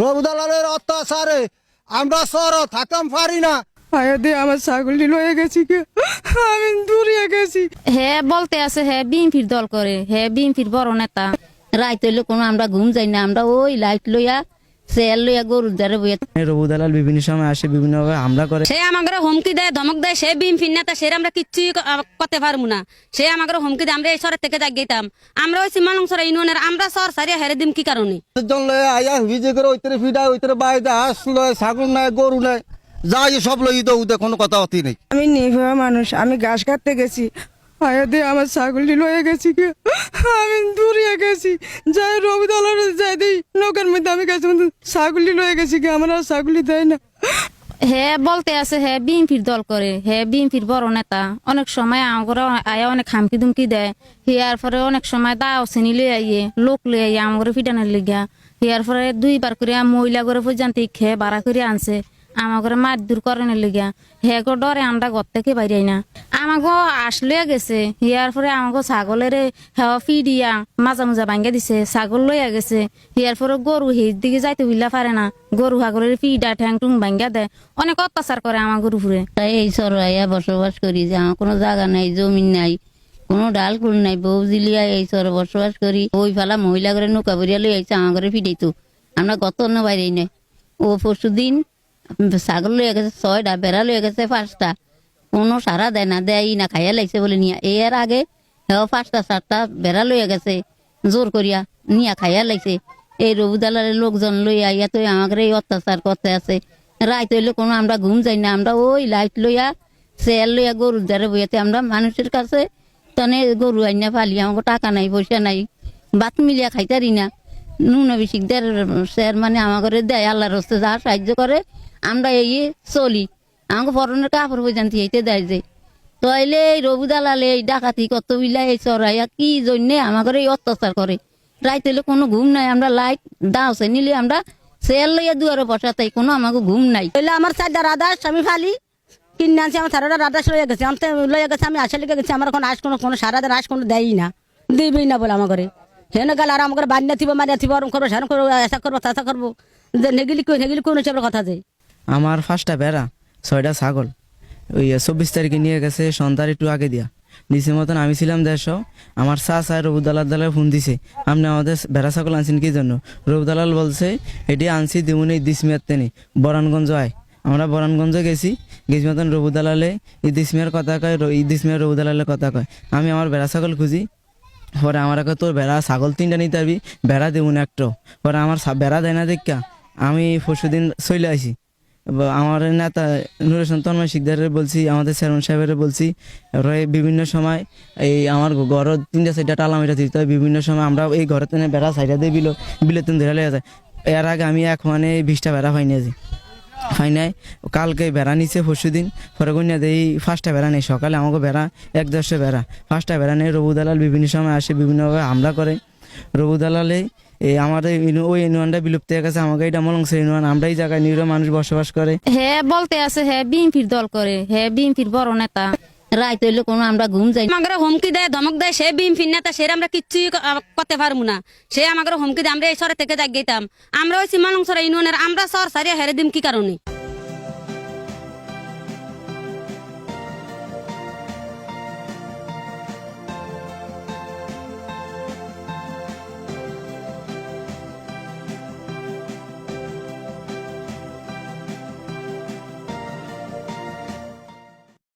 রবুদালালের অত্যাচারে আমরা সর থাকাম পারি না। আয়াদে আমার ছাগলটি লয়ে গেছি কে? আমি দূরে গেছি। হে বলতে আছে হ্যাঁ বিএনপির দল করে। হে বিএনপির বড় নেতা। রাইত হইলে কোনো আমরা ঘুম যাই না আমরা ওই লাইট লইয়া সেল লইয়া গরুর দ্বারে বইয়া রবু দালাল বিভিন্ন সময় আসে বিভিন্নভাবে হামলা করে। সে আমাকে হুমকি দেয় ধমক দেয় সে বিম ফিন্নাতা সে আমরা কিচ্ছুই করতে পারব না। সে আমাকে হুমকি দেয় আমরা এই সরের থেকে আমরা ওই সীমালংসর ইউনিয়নের আমরা সর সারিয়া হেরে দিম কি কারণে? জন লয়ে আয়া ভিজে করে ওইতরে ফিডা ওইতরে বাইরে হাঁস লয় ছাগল নাই গরু নাই যাই সব লই কোনো কথা অতি নেই। আমি নিভা মানুষ আমি ঘাস কাটতে গেছি আয়া দিয়ে আমার ছাগলটি লয়ে গেছি কে আমি দূরিয়ে গেছি। যাই রবিদালার যাই দিই নৌকার মধ্যে আমি গেছি ছাগলটি লয়ে গেছি কি আমার আর ছাগলটি দেয় না। হে, বলতে আছে হে, বিএনপির দল করে। হে, বিএনপির বড় নেতা। অনেক সময় আমার আয়া অনেক হামকি দুমকি দেয় হিয়ার পরে অনেক সময় দাও শ্রেণি লই আইয়ে, লোক লই আইয়ে আমার ফিটানের লিগা হিয়ার পরে দুইবার করে মহিলা করে পর্যন্ত খেয়ে বাড়া করে আনছে। আমাকে মার দূর করানোর লিগা হে গো ডরে আমরা ঘর থেকে বাইরে না আমাকে আসলে গেছে হিয়ার পরে আমাকে ছাগলের হেওয়া ফিডিয়া মাজা মাজা ভাঙ্গে দিছে, ছাগল লইয়া গেছে। হিয়ার পরে গরু সেই দিকে যাইতে বুঝলা পারে না। গরু ছাগলের ফিডা ঠ্যাং টুং ভাঙ্গা দেয়। অনেক অত্যাচার করে আমার গরু ফুরে এই সরাইয়া বসবাস করি যে, আমার কোনো জায়গা নাই জমি নাই, কোনো ডাল কুল নাই। বউ জিলিয়া এই সরে বসবাস করি, ওই ফেলা মহিলা করে নৌকা বরিয়া লই আইছে আমার ঘরে ফিটাইতো আমরা গত অন্য বাইরে নাই ও পরশু দিন ছাগল লইয়া গেছে, ছয়টা বেড়া লইয়া গেছে, পাঁচটা। কোনো সারা দেয় না দেয় না খাইয়া লাগছে বলে নিয়া। এর আগে পাঁচটা চারটা বেড়া লইয়া গেছে জোর করিয়া নিয়া খাইয়া লাগছে। এই রবুদালারের লোকজন লইয়া ইয়া তো আমাকে এই অত্যাচার করতে আছে। রাইত হইলে কোনো আমরা ঘুম যাই না, আমরা ওই লাইট লইয়া সেল লইয়া গরুর দ্বারে বইয়াতে আমরা মানুষের কাছে, তনে গরু আইনা ফালি, আমাকে টাকা নাই পয়সা নাই, বাত মিলিয়া খাইতারি না নুন অভিষিকদের স্যার মানে আমাকে দেয়, আল্লাহর রস্তে যা সাহায্য করে আমরা এই চলি আমাকে পরনের কাপড় পর্যন্ত এইতে দেয় যে তো এলে এই রবু দালালে এই ডাকাতি কত বিলা এই চড়াইয়া কি জন্যে আমাকে এই অত্যাচার করে রাইতে কোনো ঘুম নাই আমরা লাইট দাওছে নিলে আমরা সেল লইয়া দুয়ারে বসা তাই কোনো আমাকে ঘুম নাই বললে আমার চারটা রাধাস আমি ফালি কিনে আনছি আমার সারাটা রাধাস লইয়া গেছে আমি লইয়া গেছে আমি আসলে গেছি আমার কোনো আস কোনো কোনো সারাদের আস কোনো দেয়ই না দিবেই না বলে আমার হেন গেলে আর আমার বান্যা থিব মারিয়া থিব ওরম করব সেরকম করব এসা করব তাসা করব যে নেগিলি কই নেগিলি কোন হিসাবে কথা যায় আমার ফার্স্টটা বেড়া, ছয়টা ছাগল। ওই চব্বিশ তারিখে নিয়ে গেছে, সন্ধ্যার একটু আগে দিয়া। দিছে মতন আমি ছিলাম দেশ আমার চা চা রবুদালাল দালাল ফোন দিছে, আপনি আমাদের বেড়া ছাগল আনছেন কি জন্য? রবুদালাল বলছে, এটি আনছি দিমুনি দিসমিয়ার তেনি, বরানগঞ্জ আয়। আমরা বরানগঞ্জে গেছি গেছি মতন রবুদালালে ইদিসমিয়ার কথা কয় ইদিসমিয়ার রবুদালালের কথা কয়। আমি আমার বেড়া ছাগল খুঁজি, পরে আমার কাছে তোর বেড়া ছাগল তিনটা নিতে পারবি বেড়া দেবো না একটা। পরে আমার বেড়া দেয় না দেখা আমি পরশু দিন চলে আসি আমার নেতা নুরের তন্ময় শিকদারের বলছি, আমাদের চেয়ারম্যান সাহেবের বলছি বিভিন্ন সময় এই আমার ঘর তিনটা সাইডটা টালা মেটা দিতে হয়, বিভিন্ন সময় আমরা এই ঘরের তেনে বেড়া সাইডা দিয়ে বিলো, বিলেতন ধরে লেগে যায়। এর আগে আমি এক মানে বিশটা বেড়া পাই নিয়েছি পাই নাই, কালকে বেড়া নিছে, পরশু দিন। পরে কন্যা দেই ফার্স্টটা বেড়া নেই, সকালে আমাকে বেড়া, এক দশটা বেড়া। ফার্স্টটা বেড়া নেই রবু দালাল বিভিন্ন সময় আসে, বিভিন্নভাবে হামলা করে। রবু দালালে এই আমাদের ওই ইউনিয়নটা বিলুপ্ত হয়ে গেছে, আমাকে এটা ইউনিয়ন আমরা এই জায়গায় নিরীহ মানুষ বসবাস করে। হে বলতে আছে, হে বিএনপির দল করে, হে বিএনপির বড় নেতা। রাইত হইলে কোনো আমরা ঘুম যাই। আমাকে হুমকি দেয়, ধমক দেয়, সে বিম ফিন্নাতা সে আমরা কিচ্ছুই করতে পারব না। সে আমাকে হুমকি দেয়, আমরা এই সরের থেকে যাক গেতাম আমরা ওই সীমালংসর ইউনিয়নের আমরা সর সারিয়া হেরে দিম কি কারণে?